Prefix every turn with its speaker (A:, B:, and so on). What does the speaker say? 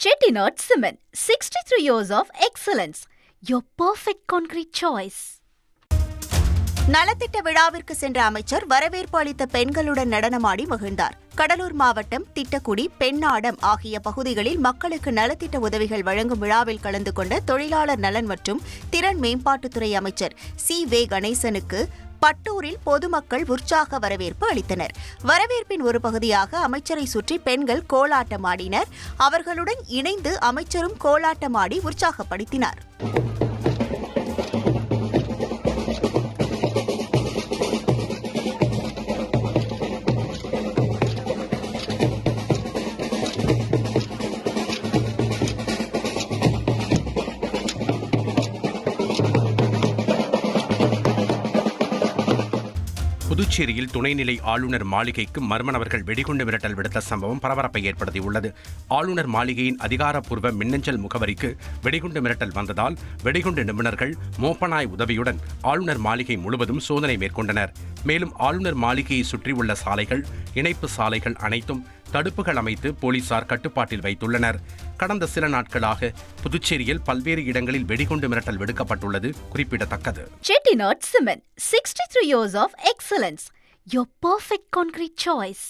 A: Chettinad Cement, 63 years of excellence. Your perfect concrete choice.
B: நலத்திட்ட விழாவிற்கு சென்ற அமைச்சர் வரவேற்பு அளித்த பெண்களுடன் நடனமாடி மகிழ்ந்தார் கடலூர் மாவட்டம் திட்டக்குடி பெண்ணாடம் ஆகிய பகுதிகளில் மக்களுக்கு நலத்திட்ட உதவிகள் வழங்கும் விழாவில் கலந்து கொண்ட தொழிலாளர் நலன் மற்றும் திறன் மேம்பாட்டுத்துறை அமைச்சர் சி வே கணேசனுக்கு பட்டூரில் பொதுமக்கள் உற்சாக வரவேற்பு அளித்தனர். வரவேற்பின் ஒரு பகுதியாக அமைச்சரை சுற்றி பெண்கள் கோலாட்டமாடினர். அவர்களுடன் இணைந்து அமைச்சரும் கோலாட்டமாடி உற்சாகப்படுத்தினார்.
C: புதுச்சேரியில் துணைநிலை ஆளுநர் மாளிகைக்கு மர்ம நபர்கள் வெடிகுண்டு மிரட்டல் விடுத்த சம்பவம் பரபரப்பை ஏற்படுத்தியுள்ளது. ஆளுநர் மாளிகையின் அதிகாரப்பூர்வ மின்னஞ்சல் முகவரிக்கு வெடிகுண்டு மிரட்டல் வந்ததால் வெடிகுண்டு நிபுணர்கள் மோப்பனாய் உதவியுடன் ஆளுநர் மாளிகை முழுவதும் சோதனை மேற்கொண்டனர். மேலும் ஆளுநர் மாளிகையை சுற்றியுள்ள சாலைகள் இணைப்பு சாலைகள் அனைத்தும் தடுப்புகள் அமைத்து போலீசார் கட்டுப்பாட்டில் வைத்துள்ளனர். கடந்த சில நாட்களாக புதுச்சேரியில் பல்வேறு இடங்களில் வெடிகுண்டு மிரட்டல் விடுக்கப்பட்டுள்ளது குறிப்பிடத்தக்கது.
A: Cement sixty three years of excellence your perfect concrete choice